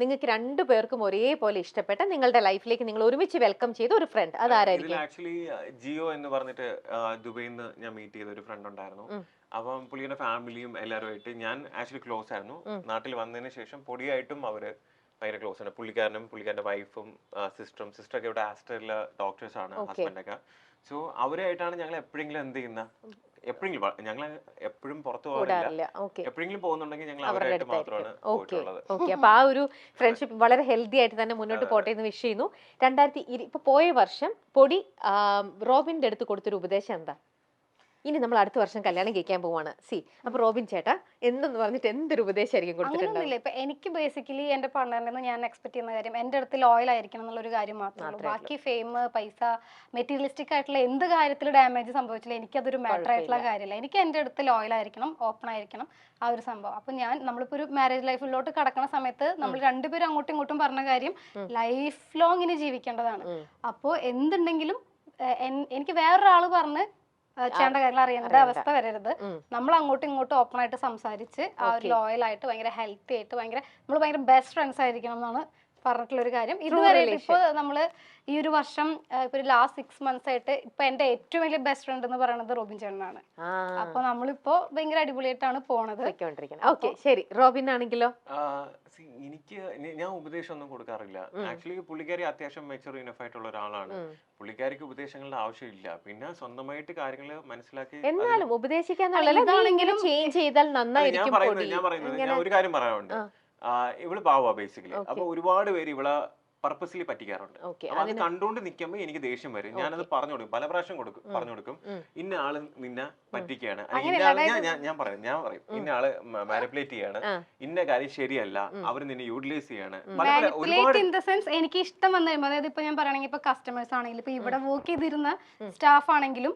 നിങ്ങൾക്ക് രണ്ടു പേർക്കും ഒരേപോലെ ഇഷ്ടപ്പെട്ട നിങ്ങളുടെ ലൈഫിലേക്ക് നിങ്ങൾ ഒരുമിച്ച് വെൽക്കം ചെയ്ത ഒരു ഫ്രണ്ട് അതാരായിരിക്കും? ആക്ച്വലി ജിയോ എന്ന് പറഞ്ഞിട്ട് ദുബൈയിൽ നിന്ന് ഞാൻ മീറ്റ് ചെയ്ത ഒരു ഫ്രണ്ട് ഉണ്ടായിരുന്നു. അപ്പം പുള്ളിയുടെ ഫാമിലിയും എല്ലാവരുമായിട്ട് ഞാൻ ആക്ച്വലി ക്ലോസ് ആയിരുന്നു. നാട്ടിൽ വന്നതിന് ശേഷം പൊടിയായിട്ടും അവർ ഭയങ്കര ക്ലോസ് ആണ്. പുള്ളിക്കാരനും പുള്ളിക്കാരന്റെ വൈഫും സിസ്റ്ററും സിസ്റ്റർ ഒക്കെ ഇവിടെ ആസ്റ്ററിലെ ഡോക്ടേഴ്സ് ആണ് ഹസ്ബൻഡൊക്കെ സോ അവരായിട്ടാണ് ഞങ്ങൾ എപ്പോഴെങ്കിലും എന്ത് ചെയ്യുന്ന? എപ്പോഴെങ്കിലും ഞങ്ങൾ എപ്പോഴും പുറത്തു പോകാറില്ല. എപ്പോഴെങ്കിലും പോകുന്നുണ്ടെങ്കിൽ ഞങ്ങൾ അവരുടെ മാത്രമാണ് ഓക്കെ അപ്പൊ ആ ഒരു ഫ്രണ്ട്ഷിപ്പ് വളരെ ഹെൽത്തി ആയിട്ട് തന്നെ മുന്നോട്ട് പോട്ടെ എന്ന് വിഷ് ചെയ്യുന്നു. രണ്ടായിരത്തി ഇപ്പൊ പോയ വർഷം പൊടി റോബിന്റെ അടുത്ത് കൊടുത്തൊരു ഉപദേശം എന്താ? ഇനി നമ്മൾ അടുത്ത വർഷം കല്യാണം കഴിക്കാൻ പോവാണ്. സി അപ്പൊ റോബിൻ ചേട്ടാ എന്തെന്ന് പറഞ്ഞിട്ട് എന്തൊരു ഉപദേശമായിരിക്കും അങ്ങനെയൊന്നുമില്ല ഇപ്പൊ എനിക്ക് ബേസിക്കലി എന്റെ പാർട്ണറിൽ നിന്ന് ഞാൻ എക്സ്പെക്ട് ചെയ്യുന്ന കാര്യം എന്റെ അടുത്ത് ലോയൽ ആയിരിക്കണം എന്നുള്ള ഒരു കാര്യം മാത്രമേ ബാക്കി ഫെയിം പൈസ മെറ്റീരിയലിസ്റ്റിക് ആയിട്ടുള്ള എന്ത് കാര്യത്തിൽ ഡാമേജ് സംഭവിച്ചില്ല എനിക്കതൊരു മാറ്റർ ആയിട്ടുള്ള. കാര്യമില്ല. എനിക്ക് എന്റെ അടുത്ത് ലോയൽ ആയിരിക്കണം ഓപ്പൺ ആയിരിക്കണം ആ ഒരു സംഭവം. അപ്പൊ ഞാൻ നമ്മളിപ്പോ ഒരു മാരേജ് ലൈഫിലോട്ട് കടക്കുന്ന സമയത്ത് നമ്മൾ രണ്ടുപേരും അങ്ങോട്ടും ഇങ്ങോട്ടും പറഞ്ഞ കാര്യം ലൈഫ് ലോങ് ഇനി ജീവിക്കേണ്ടതാണ്. അപ്പോ അപ്പോൾ എന്തുണ്ടെങ്കിലും എനിക്ക് വേറൊരാൾ പറഞ്ഞ് ചെയ്യേണ്ട കാര്യങ്ങൾ അറിയേണ്ട അവസ്ഥ വരരുത്. നമ്മൾ അങ്ങോട്ടും ഇങ്ങോട്ടും ഓപ്പൺ ആയിട്ട് സംസാരിച്ച് ആ ഒരു ലോയൽ ആയിട്ട് ഭയങ്കര ഹെൽത്തി ആയിട്ട് ഭയങ്കര നമ്മൾ ഭയങ്കര ബെസ്റ്റ് ഫ്രണ്ട്സ് ആയിരിക്കണം എന്നാണ് പറഞ്ഞിട്ടുള്ള ഒരു കാര്യം ഇതുവരെ ഇപ്പോൾ നമ്മൾ ഈ ഒരു വർഷം ഇപ്പൊ ഒരു ലാസ്റ്റ് സിക്സ് മന്ത്സ് ആയിട്ട് ഇപ്പൊ എന്റെ ഏറ്റവും വലിയ ബെസ്റ്റ് ഫ്രണ്ട് എന്ന് പറയുന്നത് റോബിൻ ചേട്ടനാണ്. അപ്പൊ നമ്മളിപ്പോ ഭയങ്കര അടിപൊളിയായിട്ടാണ് പോണത്. ഓക്കെ ശരി. റോബിൻ ആണെങ്കിലോ? എനിക്ക് ഞാൻ ഉപദേശം ഒന്നും കൊടുക്കാറില്ല. ആക്ച്വലി പുള്ളിക്കാരി അത്യാവശ്യം മെച്ചൂർ ഇനഫ് ആയിട്ടുള്ള ഒരാളാണ്. പുള്ളിക്കാരിക്ക് ഉപദേശങ്ങളുടെ ആവശ്യമില്ല. പിന്നെ സ്വന്തമായിട്ട് കാര്യങ്ങൾ മനസ്സിലാക്കി എന്നാലും ഉപദേശിക്കാൻ ഞാൻ പറയുന്നത് ഞാൻ പറയുന്നത് ഞാൻ ഒരു കാര്യം പറയാനുണ്ട്. ഇവൾ പാവാ ബേസിക്കലി അപ്പോൾ അപ്പൊ ഒരുപാട് പേര് ഇവളെ പർപ്പസ്ലി പറ്റിക്കാറുണ്ട്. അത് കണ്ടുകൊണ്ട് നിൽക്കുമ്പോൾ എനിക്ക് ദേഷ്യം വരും. ഞാനത് പറഞ്ഞു കൊടുക്കും. പല പ്രാവശ്യം കൊടുക്കും പറഞ്ഞു കൊടുക്കും. ഇന്ന ആൾ നിന്നെ പറ്റിക്കുകയാണ്. ഇന്ന ആൾ ഞാൻ ഞാൻ പറയും ഞാൻ പറയും. ഇന്ന ആൾ മാനിപ്പുലേറ്റ് ചെയ്യാണ്. ഇന്ന കാര്യം ശരിയല്ല. അവർ നിന്നെ യൂട്ടിലൈസ് ചെയ്യാണ്. ഇൻ ദ സെൻസ് എനിക്ക് ഇഷ്ടം വന്നു കഴിയുമ്പോൾ അതായത് ഇപ്പൊ ഞാൻ പറയണെങ്കിൽ ഇപ്പൊ കസ്റ്റമേഴ്സ് ആണെങ്കിലും ഇപ്പൊ ഇവിടെ വർക്ക് ചെയ്തിരുന്ന. സ്റ്റാഫ് ആണെങ്കിലും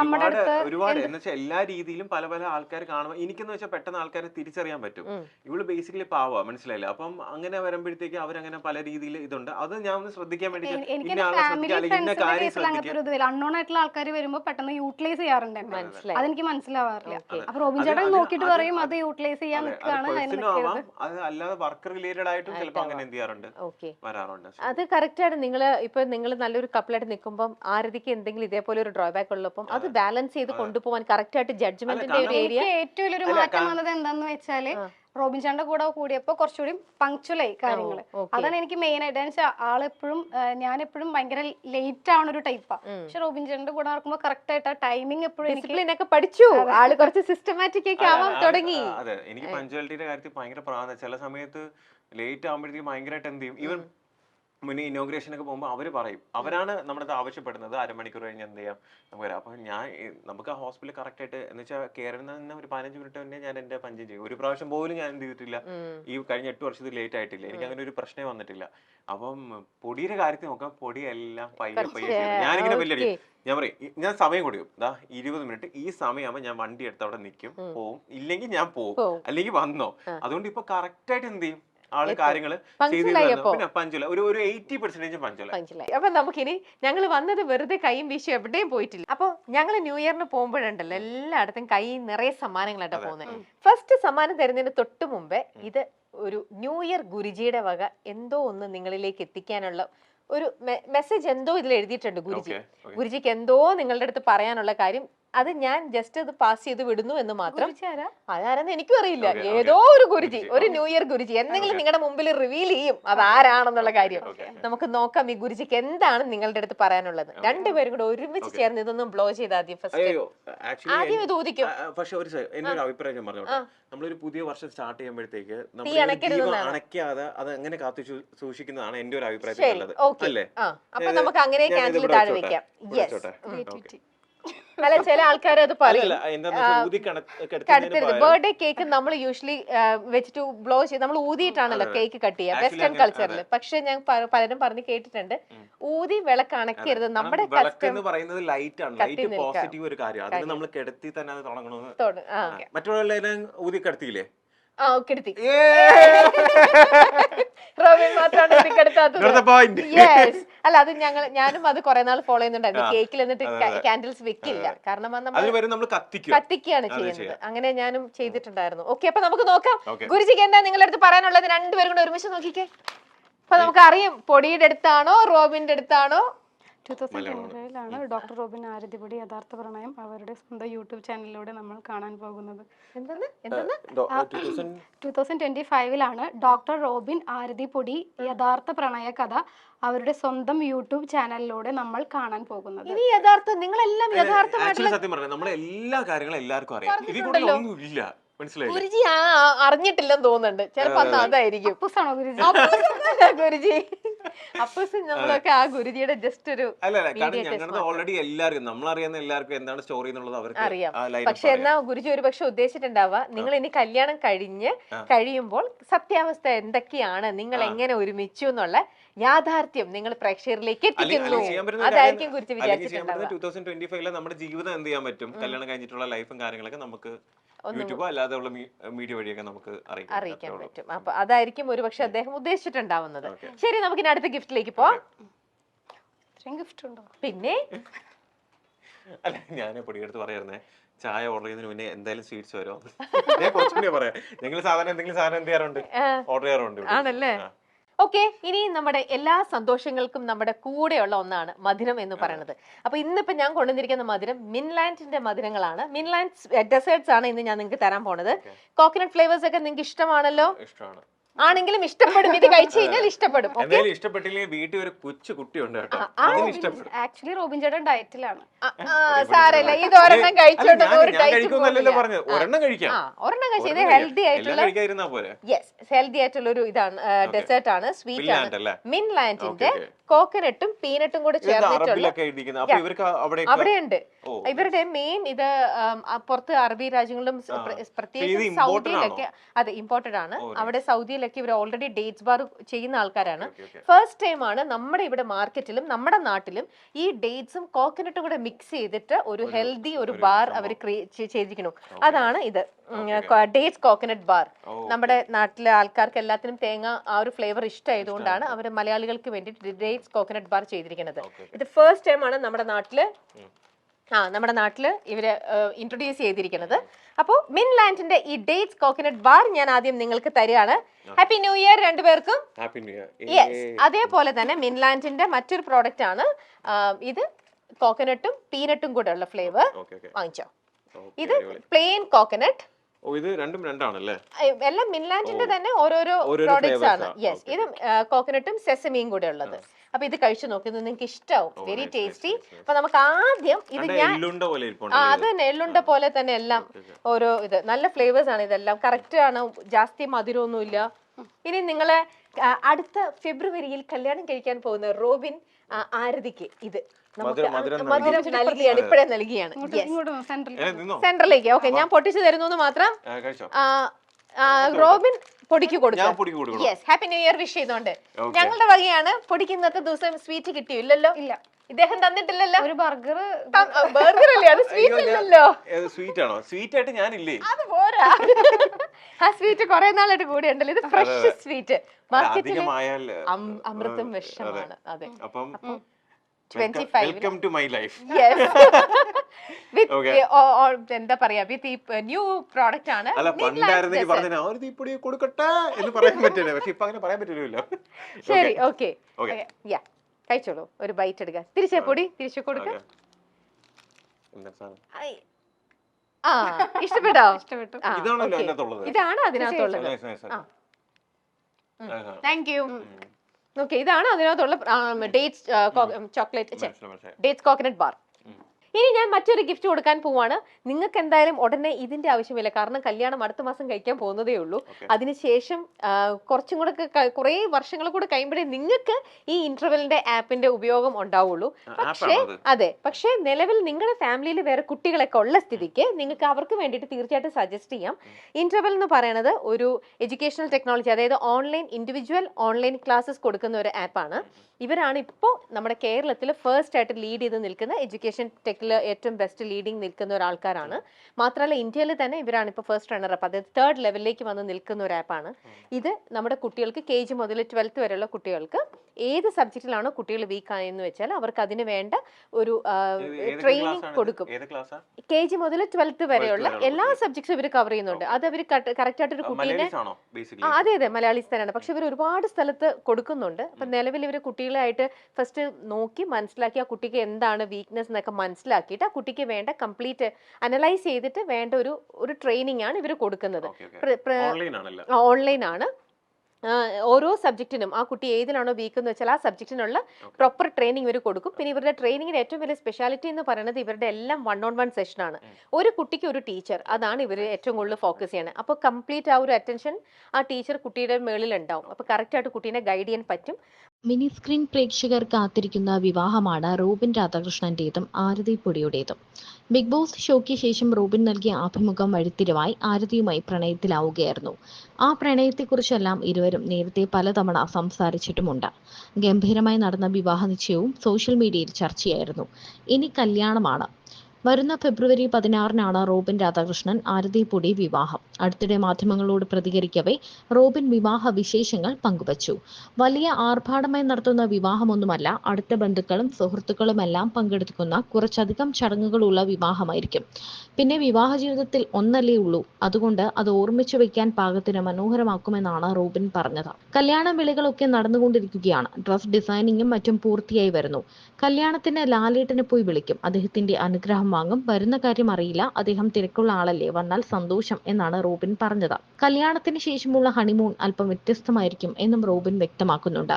നമ്മുടെ ഒരുപാട് അടുത്ത് ഒരുപാട് എന്ന് വെച്ചാൽ എല്ലാ രീതിയിലും പല പല ആൾക്കാർ കാണുമ്പോൾ എനിക്കെന്ന് വെച്ചാൽ പെട്ടെന്ന് ആൾക്കാരെ തിരിച്ചറിയാൻ പറ്റും. ഇവൾ ബേസിക്കലി പാവാ മനസ്സിലായില്ല? അപ്പം അങ്ങനെ വരുമ്പോഴത്തേക്ക് അവരങ്ങനെ പല രീതിയിൽ ഇതുണ്ട് അത് ഞാൻ ഒന്ന് ശ്രദ്ധിക്കാൻ വേണ്ടി ഇന്ന ആളെ ഫാമിലി ശ്രദ്ധിക്കുക അല്ലെങ്കിൽ ഇന്ന കാര്യം ശ്രദ്ധിക്കുക. അൺനോൺ ആയിട്ടുള്ള ആൾക്കാർ വരുമ്പോൾ പെട്ടെന്ന് യൂട്ടിലൈസ് ചെയ്യാറുണ്ട് എന്നെ. മനസ്സിലായി. അതെനിക്ക് മനസ്സിലാവാറില്ല. അപ്പൊ റോബിൻ ചേട്ടൻ നോക്കിയിട്ട് പറയും അത് യൂട്ടിലൈസ് ചെയ്യാൻ നിൽക്കുകയാണ് അതിന് നിൽക്കരുത് അത് അല്ലാതെ വർക്ക് റിലേറ്റഡ് ആയിട്ടും ചിലപ്പോൾ അങ്ങനെ എന്ത് ചെയ്യാറുണ്ട്? ഓക്കെ വരാറുണ്ട്. അത് കറക്റ്റ് ആണ്. നിങ്ങൾ ഇപ്പൊ നിങ്ങൾ നല്ലൊരു കപ്പിളായിട്ട് നിൽക്കുമ്പോൾ ആരതിക്ക് എന്തെങ്കിലും ഇതേപോലെ ഒരു ഡ്രോബാക്ക് ഉള്ളപ്പോൾ അത് ബാലൻസ് ചെയ്ത് കൊണ്ടുപോകാൻ കറക്റ്റ് ആയിട്ട് ജഡ്ജ്മെന്റിന്റെ ഒരു ഏരിയ എനിക്ക് ഏറ്റവും വലിയൊരു ഒരു മാറ്റം വന്നത് എന്താന്ന് വെച്ചാൽ. റോബിൻ ചാണ്ട കൂടെ കൂടിയപ്പോ കുറച്ചുകൂടി പങ്ക്ച്വലായി കാര്യങ്ങൾ അതാണ് എനിക്ക് മെയിൻ ആയിട്ട്. വെച്ചാൽ ആളെപ്പോഴും ഞാൻ എപ്പോഴും ഭയങ്കര ലേറ്റ് ആവുന്ന ഒരു ടൈപ്പാ പക്ഷെ റോബിൻ ചാണ്ട കൂടെ നടക്കുമ്പോൾ കറക്റ്റ് ആയിട്ട് ആ ടൈമിംഗ് എപ്പോഴും എനിക്ക് ഡിസിപ്ലിൻ ഒക്കെ പഠിച്ചു. ആൾ കുറച്ച് സിസ്റ്റമാറ്റിക് ഒക്കെ ആവാൻ തുടങ്ങി. അതെ. എനിക്ക് പഞ്ച്വാലിറ്റിയുടെ കാര്യത്തിൽ ഭയങ്കര പ്രാധാന്യം. ചില സമയത്ത് ലേറ്റ് ആകുമ്പോഴത്തേക്ക് ഭയങ്കരമായിട്ട് എന്ത് ചെയ്യും? ഈവൻ മുന്നേ ഇനോഗ്രേഷനൊക്കെ പോകുമ്പോൾ അവർ പറയും. അവരാണ് നമ്മുടെ അടുത്ത് ആവശ്യപ്പെടുന്നത് അരമണിക്കൂർ കഴിഞ്ഞ് എന്ത് ചെയ്യാം നമുക്ക് വരാം. അപ്പൊ ഞാൻ നമുക്ക് ആ ഹോസ്പിറ്റൽ കറക്റ്റ് ആയിട്ട് എന്ന് വെച്ചാൽ കയറുന്ന തന്നെ ഒരു പതിനഞ്ച് മിനിറ്റ് മുന്നേ ഞാൻ എന്റെ പഞ്ചം ചെയ്യും ഒരു പ്രാവശ്യം പോലും ഞാൻ എന്ത് ചെയ്തിട്ടില്ല. ഈ കഴിഞ്ഞ എട്ട് വർഷത്തിൽ ലേറ്റ് ആയിട്ടില്ല. എനിക്ക് അങ്ങനെ ഒരു പ്രശ്നമേ വന്നിട്ടില്ല. അപ്പം പൊടിയുടെ കാര്യത്തിൽ നോക്കാം. പൊടിയെല്ലാം പയ്യെ പയ്യെ. ഞാനിങ്ങനെ വലിയ. ഞാൻ പറയും ഞാൻ സമയം കൊടുക്കും. ദാ ഇരുപത് മിനിറ്റ് ഈ സമയമാകുമ്പോൾ ഞാൻ വണ്ടി എടുത്ത് അവിടെ നിൽക്കും. പോവും. ഇല്ലെങ്കിൽ ഞാൻ പോവും. അല്ലെങ്കിൽ വന്നോ. അതുകൊണ്ട് ഇപ്പൊ കറക്റ്റ് ആയിട്ട് എന്ത് ചെയ്യും? ആൾ. കാര്യങ്ങൾ പിന്നെ പഞ്ചുല ഒരു ഒരു എയ്റ്റി പെർസെന്റേജ് പഞ്ചുല മനസ്സിലായി അപ്പൊ നമുക്കിനി ഞങ്ങൾ വന്നത് വെറുതെ കൈയും വീശും എവിടെയും പോയിട്ടില്ല. അപ്പൊ ഞങ്ങൾ ന്യൂ ഇയറിന് പോകുമ്പോഴുണ്ടല്ലോ എല്ലായിടത്തും കൈ നിറയെ സമ്മാനങ്ങളായിട്ട്. പോകുന്നത് ഫസ്റ്റ് സമ്മാനം തരുന്നതിന് തൊട്ട് മുമ്പേ ഇത് ഒരു ന്യൂ ഇയർ ഗുരുജിയുടെ വക എന്തോ ഒന്ന് നിങ്ങളിലേക്ക് എത്തിക്കാനുള്ള ഒരു മെസ്സേജ് എന്തോ ഇതിൽ എഴുതിയിട്ടുണ്ട് ഗുരുജി. ഗുരുജിക്ക് എന്തോ നിങ്ങളുടെ അടുത്ത് പറയാനുള്ള കാര്യം അത് ഞാൻ ജസ്റ്റ് അത് പാസ് ചെയ്ത് വിടുന്നു എന്ന് മാത്രം? അതാരെന്ന് എനിക്കും അറിയില്ല. ഏതോ ഒരു ഗുരുജി ഒരു ന്യൂ ഇയർ ഗുരുജി. എന്തെങ്കിലും നിങ്ങളുടെ മുമ്പിൽ റിവീൽ ചെയ്യും അത് ആരാണെന്നുള്ള കാര്യം. നമുക്ക് നോക്കാം ഈ ഗുരുജിക്ക് എന്താണ് നിങ്ങളുടെ അടുത്ത് പറയാനുള്ളത്. രണ്ടുപേരും കൂടെ ഒരുമിച്ച് ചേർന്ന് ഇതൊന്നും ബ്ലോ ചെയ്ത് ആദ്യം ഫസ്റ്റ് അയ്യോ ആക്ച്വലി ആദ്യം ഇത് ഊതിക്കും പക്ഷെ ഒരു സെ- അഭിപ്രായം ഞാൻ പറഞ്ഞോട്ടെ. നമ്മളൊരു പുതിയ വർഷം സ്റ്റാർട്ട് ചെയ്യുമ്പോഴത്തേക്ക്. അണയ്ക്കാതെ അത് എങ്ങനെ കാത്തു സൂക്ഷിക്കുന്നതാണ് എന്റെ ഒരു അഭിപ്രായത്തിൽ അല്ലേ? നമുക്ക് അങ്ങനെ ഇവിടെ താഴെ? വെക്കാം. അല്ല ചില ആൾക്കാർ അത് പറയും. അല്ലല്ല, എന്താന്ന് വെച്ചാൽ ഊതി കടത്തരുത് ബർത്ത്ഡേ കേക്ക് നമ്മൾ യൂഷ്വലി വെച്ചിട്ട് ബ്ലോ ചെയ്ത് നമ്മൾ ഊതിയിട്ടാണല്ലോ. കേക്ക് കട്ട് ചെയ്യുക. വെസ്റ്റേൺ കൾച്ചറിൽ പക്ഷെ ഞാൻ പലരും പറഞ്ഞ് കേട്ടിട്ടുണ്ട്. ഊതി വിളക്ക് അണക്കരുത് നമ്മുടെ പറയുന്നത് ലൈറ്റ് ആണ്. ലൈറ്റ് പോസിറ്റീവ് ഒരു കാര്യമാണ്. നമ്മൾ കിടത്തി തന്നെ അത് തുടങ്ങണമെന്ന് ആ മറ്റുള്ളവരെല്ലാം ഊതി കിടത്തിയില്ലേ? ആ കിടത്തി റോബിൻ മാത്രമാണ് ഊതി കിടത്താത്തത്. You're യെസ് അല്ല അത് ഞങ്ങൾ ഞാനും അത് കുറെ നാൾ ഫോളോ ചെയ്യുന്നുണ്ടായിരുന്നു. കേക്കിൽ എന്നിട്ട്. കാൻഡിൽസ് വെക്കില്ല. കാരണം നമ്മൾ കത്തിക്കുകയാണ് ചെയ്യുന്നത്. ചെയ്യാം. അങ്ങനെ ഞാനും ചെയ്തിട്ടുണ്ടായിരുന്നു. ഓക്കെ അപ്പൊ നമുക്ക് നോക്കാം. ഗുരുജിക്ക് എന്താ നിങ്ങളുടെ അടുത്ത് പറയാനുള്ളത്? രണ്ടുപേരും കൂടെ ഒരുമിച്ച് നോക്കിക്കേ. അപ്പൊ നമുക്ക് അറിയാം പൊടിയുടെ അടുത്താണോ റോബിന്റെ അടുത്താണോ? ടൂ തൗസൻഡ് ഫൈവിലാണ് ഡോക്ടർ റോബിൻ ആരതിപൊടി യഥാർത്ഥ പ്രണയം അവരുടെ സ്വന്തം യൂട്യൂബ് ചാനലിലൂടെ നമ്മൾ കാണാൻ പോകുന്നത്. ടു തൗസൻഡ് ട്വന്റി ഫൈവിലാണ് ഡോക്ടർ റോബിൻ ആരതിപൊടി യഥാർത്ഥ പ്രണയ കഥ അവരുടെ സ്വന്തം യൂട്യൂബ് ചാനലിലൂടെ നമ്മൾ കാണാൻ പോകുന്നത്. ഇനി യഥാർത്ഥം നിങ്ങളെല്ലാം യഥാർത്ഥമായിട്ടുള്ള സത്യം പറഞ്ഞാൽ നമ്മളെ എല്ലാ കാര്യങ്ങളും എല്ലാവർക്കും അറിയാം. ഇതിൽ കൂടുതൽ ഒന്നുമില്ല ഒന്നും ഇല്ല. മനസ്സിലായില്ലേ? ഗുരുജി അറിഞ്ഞിട്ടില്ലെന്ന് തോന്നുന്നുണ്ട്. ചിലപ്പോ അന്ന് അതായിരിക്കും. അപ്പൂസാണോ ഗുരുജി? ഗുരുജി? അപ്പൂസ് നമ്മളൊക്കെ ആ ഗുരുജിയുടെ ജസ്റ്റ് ഒരു അല്ല അല്ല കാരണം ഞങ്ങളുടെ ഓൾറെഡി എല്ലാവർക്കും നമ്മൾ അറിയുന്ന എല്ലാവർക്കും എന്താണ് സ്റ്റോറി എന്നുള്ളത് അവർക്ക് അറിയാം. പക്ഷെ എന്നാ ഗുരുജി ഒരു പക്ഷെ ഉദ്ദേശിച്ചിട്ടുണ്ടാവുക നിങ്ങൾ ഇനി കല്യാണം കഴിഞ്ഞ് കഴിയുമ്പോൾ സത്യാവസ്ഥ എന്തൊക്കെയാണ് നിങ്ങൾ എങ്ങനെ ഒരുമിച്ചു എന്നുള്ള യാഥാർത്ഥ്യം നിങ്ങൾ പ്രേക്ഷകരിലേക്ക് എത്തിക്കുന്നു. അതായിരിക്കും പറ്റുന്ന വിചാരിച്ചിട്ടുണ്ടാവുക നമ്മുടെ ജീവിതം എന്ത് ചെയ്യാൻ പറ്റും? കല്യാണം കഴിഞ്ഞിട്ടുള്ള ലൈഫും കാര്യങ്ങളൊക്കെ നമുക്ക് യൂട്യൂബോ അല്ലാതെ മീഡിയ വഴിയൊക്കെ നമുക്ക് അറിയിക്കാം. അറിയിക്കാൻ പറ്റും. അപ്പൊ അതായിരിക്കും ഒരുപക്ഷെ അദ്ദേഹം ഉദ്ദേശിച്ചിട്ടുണ്ടാവുന്നത്. ശരി നമുക്ക് അടുത്ത ഗിഫ്റ്റിലേക്ക് പോ. ഇത്രയും ഗിഫ്റ്റ് ഉണ്ടോ? പിന്നെ? അല്ല ഞാൻ പൊടിയെടുത്ത് പറയായിരുന്നേ ചായ ഓർഡർ ചെയ്യുന്നതിന് മുന്നേ എന്തായാലും സ്വീറ്റ്സ് വരുമോ? ഞാൻ കുറച്ചുകൂടി പറയാം. ഞങ്ങൾ സാധാരണ എന്തെങ്കിലും സാധനം എന്ത് ചെയ്യാറുണ്ട്? ഓർഡർ ചെയ്യാറുണ്ട് ഇവിടെ. ആണല്ലേ? ആ. ഓക്കെ ഇനി നമ്മുടെ എല്ലാ സന്തോഷങ്ങൾക്കും നമ്മുടെ കൂടെയുള്ള ഒന്നാണ് മധുരം എന്ന് പറയുന്നത്. അപ്പൊ ഇന്നിപ്പോ ഞാൻ കൊണ്ടുവന്നിരിക്കുന്ന മധുരം മിൻലാൻഡിന്റെ മധുരങ്ങളാണ്. മിൻലാൻഡ് ഡെസേർട്സ് ആണ് ഇന്ന് ഞാൻ നിങ്ങൾക്ക് തരാൻ പോണത്. കോക്കനട്ട് ഫ്ലേവേഴ്സ് ഒക്കെ നിങ്ങൾക്ക് ഇഷ്ടമാണല്ലോ? ഇഷ്ടമാണ്. ആണെങ്കിലും ഇഷ്ടപ്പെടും. ഇത് കഴിച്ചു കഴിഞ്ഞാൽ ഇഷ്ടപ്പെടും. ഓക്കെ? എന്തായാലും ഇഷ്ടപ്പെട്ടില്ലെങ്കിൽ വീട്ടിൽ ഒരു കൊച്ചു കുട്ടിയുണ്ട് കേട്ടോ. അതിന് ഇഷ്ടപ്പെടും. ആക്ച്വലി റോബിൻ ചേട്ടൻ ഡയറ്റിലാണ് സാരല്ല ഇത് ഒരെണ്ണം കഴിച്ചോണ്ട് ഞാൻ- ഒരു ഞാൻ ഡയറ്റ് കഴിക്കുമെന്നല്ലല്ലോ പറഞ്ഞത്. ഒരെണ്ണം കഴിക്കാം. ആ ഒരെണ്ണം കഴിച്ചു. ഇത് ഒരെണ്ണം ഹെൽത്തി കഴിക്കാം. ആയിട്ടുള്ള എല്ലാം കഴിക്കാതിരുന്നാ പോരെ? യെസ് ഹെൽത്തി ആയിട്ടുള്ള ഒരു ഇതാണ് ഡെസേർട്ട് ആണ്. സ്വീറ്റ് ആണ്. മിൻ അല്ലേ? മിൻലാൻഡിന്റെ Okay. കോക്കനട്ടും പീനട്ടും കൂടെ ചേർന്നിട്ടുള്ള അറബിലൊക്കെ എഴുതിക്കുന്നത് അപ്പൊ ഇവർക്ക് അവിടെ അവിടെയുണ്ട്. ഓ ഇവരുടെ മെയിൻ ഇത് ആം, ആ പുറത്ത് അറബി രാജ്യങ്ങളിലും സ് പ്ര- പ്രത്യേകിച്ച് സൗദിയിലൊക്കെ അതെ ഇമ്പോർട്ടഡ് ആണ്. അവിടെ അവിടെ സൗദിയിലൊക്കെ ഇവർ ഓൾറെഡി ഡേറ്റ്സ് ബാർ ചെയ്യുന്ന ആൾക്കാരാണ്. ഫസ്റ്റ് ടൈം ആണ് നമ്മുടെ ഇവിടെ മാർക്കറ്റിലും നമ്മുടെ നാട്ടിലും ഈ ഡേറ്റ്സും കോക്കനട്ടും കൂടെ മിക്സ് ചെയ്തിട്ട് ഒരു ഹെൽത്തി ഒരു ബാർ അവർ ചെയ്തിരിക്കുന്നു. അതാണ് ഇത്. ഡേറ്റ്സ് കോക്കനട്ട് ബാർ നമ്മുടെ നാട്ടിലെ ആൾക്കാർക്ക് എല്ലാത്തിനും തേങ്ങ ആ ഒരു ഫ്ലേവർ ഇഷ്ടമായതുകൊണ്ടാണ് അവർ മലയാളികൾക്ക് വേണ്ടി ഡേറ്റ്സ് കോക്കനട്ട് ബാർ ചെയ്തിരിക്കുന്നത്. ഇത് ഫസ്റ്റ് ടൈം ആണ് നമ്മുടെ നാട്ടിൽ. ആ നമ്മുടെ നാട്ടിൽ ഇവർ ഇൻട്രൊഡ്യൂസ് ചെയ്തിരിക്കുന്നത്. അപ്പോൾ മിൻലാൻഡിന്റെ ഈ ഡേറ്റ്സ് കോക്കനട്ട് ബാർ ഞാൻ ആദ്യം നിങ്ങൾക്ക് തരികയാണ്. ഹാപ്പി ന്യൂ ഇയർ രണ്ടുപേർക്കും. ഹാപ്പി ന്യൂ ഇയർ അതേപോലെ തന്നെ മിൻലാൻഡിന്റെ മറ്റൊരു പ്രോഡക്റ്റ് ആണ് ഇത് കോക്കനട്ടും പീനട്ടും കൂടെ ഉള്ള ഫ്ലേവർ വാങ്ങിച്ചോ. ഇത് പ്ലെയിൻ കോക്കനട്ട് ഇത് രണ്ടും രണ്ടാണല്ലേ? എല്ലാം മിൻലാൻഡിന്റെ തന്നെ ഓരോരോ പ്രോഡക്ട്സ് ആണ്. യെസ് ഇത് കോക്കനട്ടും സെസമിയും കൂടെ ഉള്ളത് അപ്പൊ ഇത് കഴിച്ചു നോക്കി ഇത് നിങ്ങൾക്ക് ഇഷ്ടാവും. Oh, very tasty. അപ്പൊ നമുക്ക് ആദ്യം ഇത് ഞാൻ അത് തന്നെ എള്ളുണ്ട പോലെ തന്നെ എല്ലാം. ഓരോ ഇത്. നല്ല ഫ്ലേവേഴ്സ് ആണ് ഇതെല്ലാം. കറക്റ്റ് ആണ് ജാസ്തി മധുരമൊന്നുമില്ല. ഇനി നിങ്ങളെ അടുത്ത ഫെബ്രുവരിയിൽ കല്യാണം കഴിക്കാൻ പോകുന്ന റോബിൻ ആരതിക്ക് ഇത്. മധുരം-. നൽകിയാണ്. ഇപ്പഴേ നൽകിയാണ് സെൻട്രലിലേക്ക് ഓക്കെ ഞാൻ പൊട്ടിച്ചു തരുന്നു മാത്രം. റോബിൻ പൊടിക്ക് ഞാൻ പൊടിക്ക് കൊടുക്കണം. Yes happy new year wish ചെയ്തോണ്ട്. ഞങ്ങളുടെ വകയാണ് പൊടിക്ക് ഇന്നത്തെ ദിവസം സ്വീറ്റ് കിട്ടിയില്ലല്ലോ? ഇല്ല. ഇദ്ദേഹം തന്നിട്ടില്ലല്ലോ? ഒരു ബർഗർ ബർഗർ അല്ലേ? അത് സ്വീറ്റ് അല്ലല്ലോ? സ്വീറ്റ് ആണോ? സ്വീറ്റ് ആയിട്ട് ഞാനില്ലേ? അത് പോരാ. ആ സ്വീറ്റ് കുറെ നാളായിട്ട് കൂടെ ഉണ്ടല്ലോ. ഇത് ഫ്രഷ് സ്വീറ്റ് മാർക്കറ്റിൽ അമൃതം വിഷമാണ്. അതെ. അപ്പം twenty welcome to my life. എന്താ പറയാ വിത്ത് ഈ ന്യൂ പ്രോഡക്റ്റ് ആണ്. അല്ല പണ്ടായിരുന്നെങ്കിൽ. പറഞ്ഞ ഒരു തീപ്പൊടി കൊടുക്കട്ടെ എന്ന് പറയാൻ പറ്റില്ല. പക്ഷെ ഇപ്പൊ അങ്ങനെ പറയാൻ പറ്റില്ലല്ലോ. ശരി ഓക്കെ Okay. യാ കഴിച്ചോളൂ. ഒരു ബൈറ്റ് എടുക്കുക തിരിച്ചേ പൊടി തിരിച്ചു കൊടുക്ക. ആ ഇഷ്ടപ്പെട്ടോ? ഇഷ്ടപ്പെട്ടു. ഇതാണ് അതിനകത്തുള്ളത്. Thank you. ഓക്കെ ഇതാണ് അതിനകത്തുള്ള dates chocolate. Dates coconut bar. ഇനി ഞാൻ മറ്റൊരു ഗിഫ്റ്റ് കൊടുക്കാൻ പോവാണ്. നിങ്ങൾക്ക് എന്തായാലും ഉടനെ ഇതിന്റെ ആവശ്യമില്ല. കാരണം കല്യാണം അടുത്ത മാസം കഴിക്കാൻ പോകുന്നതേ ഉള്ളൂ. അതിനുശേഷം കുറച്ചും കൂടെ കുറെ വർഷങ്ങൾ കൂടെ കഴിയുമ്പോഴേ നിങ്ങൾക്ക് ഈ ഇന്റർവെലിന്റെ ആപ്പിന്റെ ഉപയോഗം ഉണ്ടാവുള്ളൂ. പക്ഷേ? അതെ? പക്ഷേ നിലവിൽ നിങ്ങളുടെ ഫാമിലിയിൽ വേറെ കുട്ടികളൊക്കെ ഉള്ള സ്ഥിതിക്ക് നിങ്ങൾക്ക് അവർക്ക് വേണ്ടിയിട്ട് തീർച്ചയായിട്ടും സജസ്റ്റ് ചെയ്യാം. ഇന്റർവെൽ എന്ന് പറയുന്നത് ഒരു എഡ്യൂക്കേഷണൽ ടെക്നോളജി അതായത് ഓൺലൈൻ ഇൻഡിവിജ്വൽ ഓൺലൈൻ ക്ലാസ്സസ് കൊടുക്കുന്ന ഒരു ആപ്പാണ് ഇവരാണ് ഇപ്പോൾ നമ്മുടെ കേരളത്തിൽ ഫസ്റ്റ് ആയിട്ട് ലീഡ് ചെയ്ത് നിൽക്കുന്ന എഡ്യൂക്കേഷൻ ടെക് സ്റ്റേറ്റിൽ ഏറ്റവും ബെസ്റ്റ് ലീഡിങ് നിൽക്കുന്ന ഒരാൾക്കാരാണ്. മാത്രമല്ല ഇന്ത്യയിൽ തന്നെ ഇവരാണ് ഇപ്പോൾ ഫസ്റ്റ് റണ്ണർ അപ്പ് അതായത് തേർഡ് ലെവലിലേക്ക് വന്ന് നിൽക്കുന്ന ഒരു ആപ്പാണ് ഇത് നമ്മുടെ കുട്ടികൾക്ക് കെ ജി മുതൽ ട്വൽത്ത് വരെയുള്ള കുട്ടികൾക്ക് ഏത് സബ്ജക്റ്റിലാണോ കുട്ടികൾ വീക്ക് ആയെന്ന് വെച്ചാൽ അവർക്ക് അതിന് വേണ്ട ഒരു ട്രെയിനിങ് കൊടുക്കും. കെ ജി മുതൽ ട്വൽത്ത് വരെയുള്ള എല്ലാ സബ്ജക്ട്സും ഇവർ കവർ ചെയ്യുന്നുണ്ട്. അത് അവർ കറക്റ്റ് കുട്ടീനെ മലയാളീസ് ആണോ ബേസിക്കലി അതെ അതെ മലയാളീസ് തന്നെയാണ്. പക്ഷെ ഇവർ ഒരുപാട് സ്ഥലത്ത് കൊടുക്കുന്നുണ്ട്. അപ്പൊ നിലവിൽ ഇവർ കുട്ടികളായിട്ട് ഫസ്റ്റ് നോക്കി മനസ്സിലാക്കി ആ കുട്ടിക്ക് എന്താണ് വീക്ക്നെസ് എന്നൊക്കെ മനസ്സിലാക്കിയിട്ട് ആ കുട്ടിക്ക് വേണ്ട കംപ്ലീറ്റ് അനലൈസ് ചെയ്തിട്ട് വേണ്ട ഒരു ഒരു ട്രെയിനിങ് ആണ് ഇവർ കൊടുക്കുന്നത്. ഓൺലൈൻ ആണ്. ഓരോ സബ്ജക്റ്റിനും ആ കുട്ടി ഏതിലാണോ വീക്ക് എന്ന് വെച്ചാൽ ആ സബ്ജക്റ്റിനുള്ള പ്രോപ്പർ ട്രെയിനിങ് ഇവർ കൊടുക്കും. പിന്നെ ഇവരുടെ ട്രെയിനിങ്ങിന് ഏറ്റവും വലിയ സ്പെഷ്യാലിറ്റി എന്ന് പറയുന്നത് ഇവരുടെ എല്ലാം വൺ ഓൺ വൺ സെഷൻ ആണ് ഒരു കുട്ടിക്ക് ഒരു ടീച്ചർ അതാണ് ഇവർ ഏറ്റവും കൂടുതൽ ഫോക്കസ് ചെയ്യണത് അപ്പോൾ കംപ്ലീറ്റ് ആ ഒരു അറ്റൻഷൻ ആ ടീച്ചർ കുട്ടിയുടെ മേളിൽ ഉണ്ടാവും അപ്പോൾ കറക്റ്റായിട്ട് കുട്ടീനെ ഗൈഡ് ചെയ്യാൻ പറ്റും. മിനി സ്ക്രീൻ പ്രേക്ഷകർ കാത്തിരിക്കുന്ന വിവാഹമാണ് റോബിൻ രാധാകൃഷ്ണന്റേതും ആരതി പൊടിയുടേതും. ബിഗ് ബോസ് ഷോയ്ക്ക് ശേഷം റോബിൻ നൽകിയ അഭിമുഖം വഴിത്തിരിവായി ആരതിയുമായി പ്രണയത്തിലാവുകയായിരുന്നു. ആ പ്രണയത്തെക്കുറിച്ചെല്ലാം ഇരുവരും നേരത്തെ പലതവണ സംസാരിച്ചിട്ടുമുണ്ട്. ഗംഭീരമായി നടന്ന വിവാഹ നിശ്ചയവും സോഷ്യൽ മീഡിയയിൽ ചർച്ചയായിരുന്നു. ഇനി കല്യാണമാണ്. വരുന്ന ഫെബ്രുവരി പതിനാറിനാണ് റോബിൻ രാധാകൃഷ്ണൻ ആരതിപ്പൊടി വിവാഹം. അടുത്തിടെ മാധ്യമങ്ങളോട് പ്രതികരിക്കവേ റോബിൻ വിവാഹ വിശേഷങ്ങൾ പങ്കുവച്ചു. വലിയ ആർഭാടമായി നടത്തുന്ന വിവാഹമൊന്നുമല്ല അടുത്ത ബന്ധുക്കളും സുഹൃത്തുക്കളുമെല്ലാം പങ്കെടുക്കുന്ന കുറച്ചധികം ചടങ്ങുകളുള്ള വിവാഹമായിരിക്കും. പിന്നെ വിവാഹ ജീവിതത്തിൽ ഒന്നല്ലേ ഉള്ളൂ. അതുകൊണ്ട് അത് ഓർമ്മിച്ചു വെക്കാൻ പാകത്തിന് മനോഹരമാക്കുമെന്നാണ് റോബിൻ പറഞ്ഞത്. കല്യാണ വിളികളൊക്കെ നടന്നുകൊണ്ടിരിക്കുകയാണ്. ഡ്രസ് ഡിസൈനിങ്ങും മറ്റും പൂർത്തിയായി വരുന്നു. കല്യാണത്തിന് ലാലേട്ടനെ പോയി വിളിക്കും. അദ്ദേഹത്തിന്റെ അനുഗ്രഹം വാങ്ങും. വരുന്ന കാര്യം അറിയില്ല. അദ്ദേഹം തിരക്കുള്ള ആളല്ലേ. വന്നാൽ സന്തോഷം എന്നാണ് റോബിൻ പറഞ്ഞത്. കല്യാണത്തിന് ശേഷമുള്ള ഹണിമൂൺ അല്പം വ്യത്യസ്തമായിരിക്കും എന്നും റോബിൻ വ്യക്തമാക്കുന്നുണ്ട്.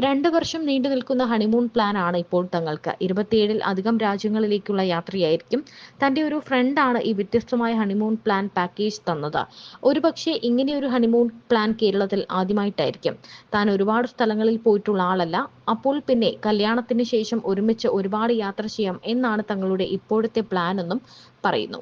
രണ്ടു വർഷം നീണ്ടു നിൽക്കുന്ന ഹണിമൂൺ പ്ലാൻ ആണ് ഇപ്പോൾ തങ്ങൾക്ക്. ഇരുപത്തിയേഴിൽ അധികം രാജ്യങ്ങളിലേക്കുള്ള യാത്രയായിരിക്കും. തന്റെ ഒരു ഫ്രണ്ടാണ് ഈ വ്യത്യസ്തമായ ഹണിമൂൺ പ്ലാൻ പാക്കേജ് തന്നത്. ഒരുപക്ഷെ ഇങ്ങനെയൊരു ഹണിമൂൺ പ്ലാൻ കേരളത്തിൽ ആദ്യമായിട്ടായിരിക്കും. താൻ ഒരുപാട് സ്ഥലങ്ങളിൽ പോയിട്ടുള്ള ആളല്ല. അപ്പോൾ പിന്നെ കല്യാണത്തിന് ശേഷം ഒരുമിച്ച് ഒരുപാട് യാത്ര ചെയ്യാം എന്നാണ് തങ്ങളുടെ ഇപ്പോഴത്തെ പ്ലാൻ എന്നും പറയുന്നു.